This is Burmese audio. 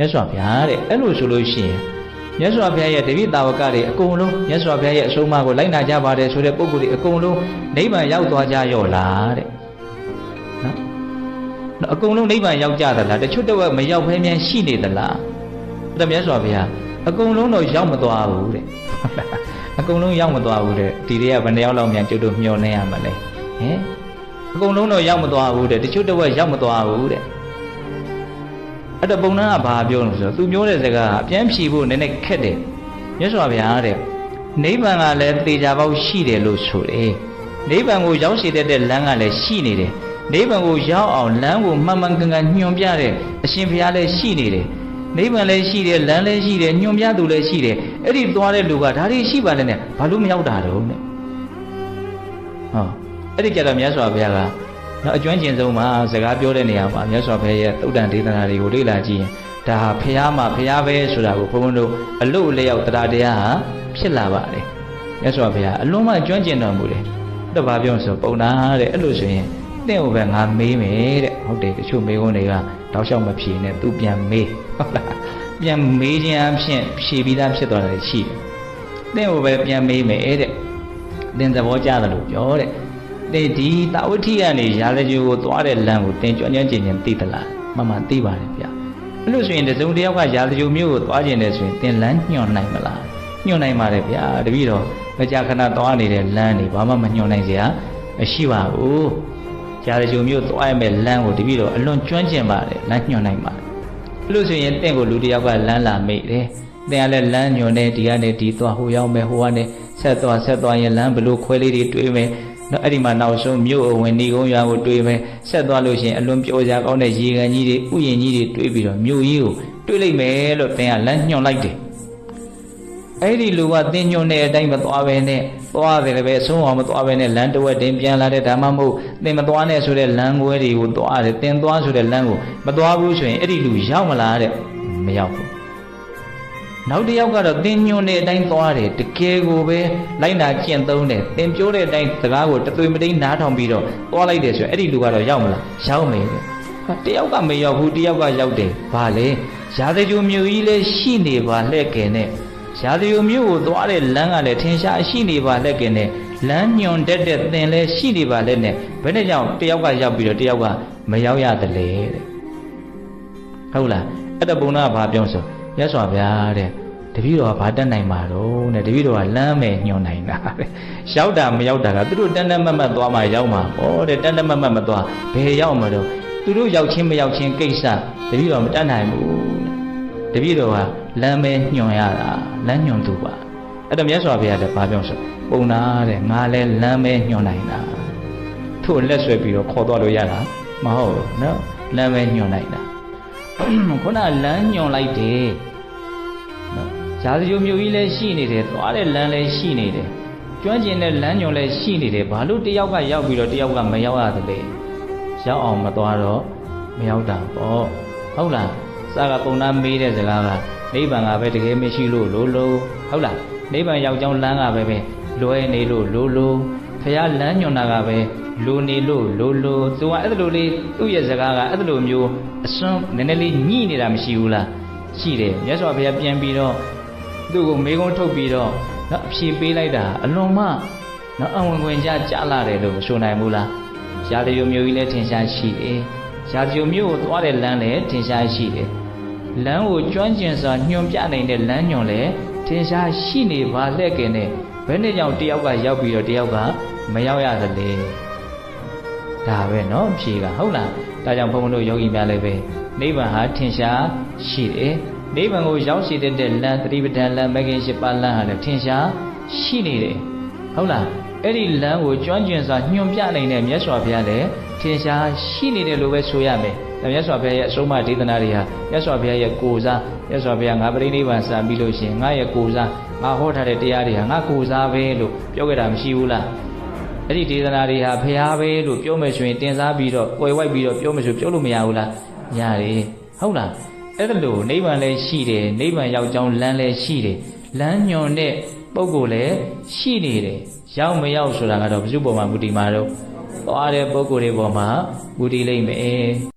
မြတ်စွာဘုရားတဲ့အဲ့လိုဆိုလို့ရှိရင်မြတ်စွာဘုရားရဲ့တပည့်တာဝကတွေအကုန်လုံးမြတ်စွာဘုရားရဲ့အဆုံးအမကိုလိုက်နာကြပါတယ်ဆိုတဲ့ပုဂ္ဂိုလ်တွေအကုန်လုံးနိဗ္ဗာန်ရောက်သွားကြရော့လားတဲ့နော်နော်အကုန်လုံးနိဗ္ဗာန်ရောက်ကြသလားတချို့တော့မရောက်ဘဲမြန်ရှိနေသလားအဲ့ဒါမြတ်စွာဘုရားအကုန်လုံးတော့ရောက်မသွားဘူးတဲ့ဟုတ်လားအကုန်လုံးရောက်မသွားဘူးတဲ့ဒီတွေကဘယ်နှယောက်လောက်မြန်ကျွတ်တို့မျောနေရမလဲဟင်အကုန်လုံးတော့ရောက်မသွားဘူးတဲ့တချို့တော့ရောက်မသွားဘူးတဲ့ အဲ့တော့ပုံနှံကဘာပြောလို့ဆိုတော့သူပြောတဲ့စကားကအပြန်ဖြေဖို့နည်းနည်းခက်တယ်မြတ်စွာဘုရားတဲ့နိဗ္ဗာန်ကလည်းသေချာပေါက်ရှိတယ်လို့ဆိုတယ်နိဗ္ဗာန်ကိုရောက်ရှိတတ်တဲ့လမ်းကလည်းရှိနေတယ်နိဗ္ဗာန်ကိုရောက်အောင်လမ်းကိုမှန်မှန်ကန်ကန်ညွှန်ပြတဲ့အရှင်ဘုရားလည်းရှိနေတယ်နိဗ္ဗာန်လည်းရှိတယ်လမ်းလည်းရှိတယ်ညွှန်ပြသူလည်းရှိတယ်အဲ့ဒီသွားတဲ့လူကဒါတွေရှိပါလေနဲ့ဘာလို့မရောက်တာတော့နဲ့ဟောအဲ့ဒီကြတော့မြတ်စွာဘုရားက နော်အကျွမ်းကျင်ဆုံးမှာစကားပြောတဲ့နေရာမှာမြတ်စွာဘုရားရဲ့သုတ်တန်ဒေသနာတွေကိုလေ့လာကြည့်ရင်ဒါဟာဖះမှာဖះပဲဆိုတာကိုဘုန်းဘုန်းတို့အလို့လျောက်တရားတရားဟာဖြစ်လာပါတယ်မြတ်စွာဘုရားအလွန်မှကျွမ်းကျင်တော်မူတယ်တဘာပြောဆိုပုံနာတဲ့အဲ့လိုဆိုရင်တင့်ကိုပဲငါမေးမယ်တဲ့ဟုတ်တယ်တချို့မေးခွန်းတွေကတောက်လျှောက်မဖြေနဲ့သူပြန်မေးဟုတ်လားပြန်မေးခြင်းအဖြစ်ဖြေပြီးသားဖြစ်သွားတယ်ရှိတယ်တင့်ကိုပဲပြန်မေးမယ်တဲ့သင်သဘောကျတယ်လို့ပြောတဲ့ တဲ့ဒီတာဝတိကနေရာဇဂိုကိုသွားတဲ့လမ်းကိုတင်ကြွညွှန်ကျင်ခြင်းသိသလားမှန်မှန်သိပါတယ်ဗျအဲ့လို့ဆိုရင်တစုံတစ်ယောက်ကရာဇဂိုမျိုးကိုသွားခြင်းတယ်ဆိုရင်တင်လမ်းညွှန်နိုင်မလားညွှန်နိုင်ပါတယ်ဗျာတပည့်တော်မကြာခဏသွားနေတဲ့လမ်းတွေဘာမှမညွှန်နိုင်စရာမရှိပါဘူးရာဇဂိုမျိုးသွားရမယ့်လမ်းကိုတပည့်တော်အလွန်ကျွမ်းကျင်ပါတယ်လမ်းညွှန်နိုင်ပါတယ်အဲ့လို့ဆိုရင်တင့်ကိုလူတစ်ယောက်ကလမ်းလာမိတယ်တင်ကလည်းလမ်းညွှန်နေဒီကနေဒီသွားဟိုရောက်မယ်ဟိုကနေဆက်သွားဆက်သွားရင်လမ်းဘလို့ခွဲလေးတွေတွေးမယ် နော်အဲ့ဒီမှာနောက်ဆုံးမြို့အဝင်နေကုန်းရွာကိုတွေးမယ်ဆက်သွားလို့ရှိရင်အလွန်ပျော်စရာကောင်းတဲ့ရေကန်ကြီးတွေဥယျာဉ်ကြီးတွေတွေးပြီးတော့မြို့ကြီးကိုတွေးလိုက်မယ်လို့တင်ကလမ်းညွှန်လိုက်တယ်အဲ့ဒီလူကတင်ညွှန်တဲ့အတိုင်းမသွားပဲနဲ့သွားတယ်လည်းပဲအဆုံးအောင်မသွားပဲနဲ့လမ်းတစ်ဝက်တင်ပြန်လာတဲ့ဓမ္မမဟုတ်တင်မသွားနဲ့ဆိုတဲ့လမ်းခွဲတွေကိုသွားတယ်တင်သွားဆိုတဲ့လမ်းကိုမသွားဘူးဆိုရင်အဲ့ဒီလူရောက်မလားတဲ့မရောက်ဘူး နောက်တစ်ယောက်ကတော့သင်ညွန်တဲ့အတိုင်းသွားတယ်တကယ်ကိုပဲလိုက်နာကျင့်သုံးတယ်သင်ပြောတဲ့အတိုင်းစကားကိုတသွေမတိန်နားထောင်ပြီးတော့သွားလိုက်တယ်ဆိုရင်အဲ့ဒီလူကတော့ရောက်မလားရောက်မယ်တဲ့ဟာတယောက်ကမရောက်ဘူးတယောက်ကရောက်တယ်ဘာလဲရာဇဂိုမြို့ကြီးလည်းရှိနေပါလှဲ့ကင်နဲ့ရာဇဂိုမြို့ကိုသွားတဲ့လမ်းကလည်းထင်ရှားရှိနေပါလှဲ့ကင်နဲ့လမ်းညွန်တတ်တဲ့သင်လည်းရှိနေပါလဲနဲ့ဘယ်နဲ့ကြောင့်တယောက်ကရောက်ပြီးတော့တယောက်ကမရောက်ရသလဲတဲ့ဟုတ်လားအဲ့တပုံနာကဘာပြောဆို ရသော်ဗျာတဲ့တပည့်တော်ကဘာတက်နိုင်မှာတော့တဲ့တပည့်တော်ကလမ်းမယ်ညွှန်နိုင်တာတဲ့ရောက်တာမရောက်တာကသူတို့တန်တန်မတ်မတ်သွားမှရောက်မှာဟောတဲ့တန်တန်မတ်မတ်မသွားဘယ်ရောက်မှာတော့သူတို့ရောက်ချင်းမရောက်ချင်းကိစ္စတပည့်တော်မတတ်နိုင်ဘူးတဲ့တပည့်တော်ကလမ်းမယ်ညွှန်ရတာလမ်းညွှန်သူပါအဲ့တော့မြတ်စွာဘုရားလည်းဘာပြောဆိုပုံနာတဲ့ငါလဲလမ်းမယ်ညွှန်နိုင်တာသူ့လက်ဆွဲပြီးတော့ခေါ်သွားလို့ရတာမဟုတ်ဘူးနော်လမ်းမယ်ညွှန်နိုင်တာ ခုနလမ်းညွန်လိုက်တယ်နော်ရာဇဂိုမျိုးကြီးလည်းရှိနေတယ်သွားတဲ့လမ်းလည်းရှိနေတယ်ကျွမ်းကျင်တဲ့လမ်းညွန်လည်းရှိနေတယ်ဘာလို့တယောက်ကရောက်ပြီးတော့တယောက်ကမရောက်ရသလဲရောက်အောင်မသွားတော့မရောက်တာပေါ့ဟုတ်လားစာကပုံနာမေးတဲ့စကားကနိဗ္ဗာန်ကပဲတကယ်မရှိလို့လို့လို့ဟုတ်လားနိဗ္ဗာန်ရောက်ကြောင်းလမ်းကပဲပဲလွဲနေလို့လို့လို့ ဖះလမ်းညွန်တာကပဲလိုနေလို့လိုလိုသူကအဲ့ဒါလိုလေးသူ့ရဲ့စကားကအဲ့ဒါလိုမျိုးအစွန်းနည်းနည်းလေးညှိနေတာမရှိဘူးလားရှိတယ်မြတ်စွာဘုရားပြန်ပြီးတော့သူ့ကိုမေကုန်းထုတ်ပြီးတော့နော်အဖြေပေးလိုက်တာအလွန်မှနော်အဝင်ဝင်ကြကြလာတယ်လို့မဆိုနိုင်ဘူးလားရာဇယုံမျိုးကြီးလည်းထင်ရှားရှိတယ်ရာဇယုံမျိုးကိုသွားတဲ့လမ်းလည်းထင်ရှားရှိတယ်လမ်းကိုကျွမ်းကျင်စွာညွှန်ပြနိုင်တဲ့လမ်းညွှန်လည်းထင်ရှားရှိနေပါလက်ကင်နဲ့ဘယ်နဲ့ကြောင့်တယောက်ကရောက်ပြီးတော့တယောက်က မရောက်ရသလဲ ဒါပဲเนาะဖြေကဟုတ်လားဒါကြောင့်ဘုန်းဘုန်းတို့ယောဂီများလည်းပဲနိဗ္ဗာန်ဟာထင်ရှားရှိတယ်နိဗ္ဗာန်ကိုရောက်ရှိတဲ့လမ်းသတိပဋ္ဌာန်လမ်းမဂ္ဂင်၈ပါးလမ်းဟာလည်းထင်ရှားရှိနေတယ်ဟုတ်လားအဲ့ဒီလမ်းကိုကျွမ်းကျင်စွာညွှန်ပြနိုင်တဲ့မြတ်စွာဘုရားလည်းထင်ရှားရှိနေတယ်လို့ပဲဆိုရမယ်ဒါမြတ်စွာဘုရားရဲ့အဆုံးအမဒေသနာတွေဟာမြတ်စွာဘုရားရဲ့ကိုယ်စားမြတ်စွာဘုရားငါပရိနိဗ္ဗာန်စံပြီးလို့ရှိရင်ငါရဲ့ကိုယ်စားငါဟောထားတဲ့တရားတွေဟာငါကိုယ်စားပဲလို့ပြောခဲ့တာမရှိဘူးလား အဲ့ဒီဒေသနာတွေဟာဖျားပဲလို့ပြောမယ်ဆိုရင်တင်စားပြီးတော့ကွယ်ဝိုက်ပြီးတော့ပြောမယ်ဆိုပြောလို့မရဘူးလားရတယ်ဟုတ်လားအဲ့ဒါလို့နိဗ္ဗာန်လည်းရှိတယ်နိဗ္ဗာန်ရောက်ကြောင်းလမ်းလည်းရှိတယ်လမ်းညွန်တဲ့ပုံကိုယ်လည်းရှိနေတယ်ရောက်မရောက်ဆိုတာကတော့ဘု து ပေါ်မှာမူတည်မှာတော့သွားတဲ့ပုံကိုယ်တွေပေါ်မှာမူတည်လိမ့်မယ်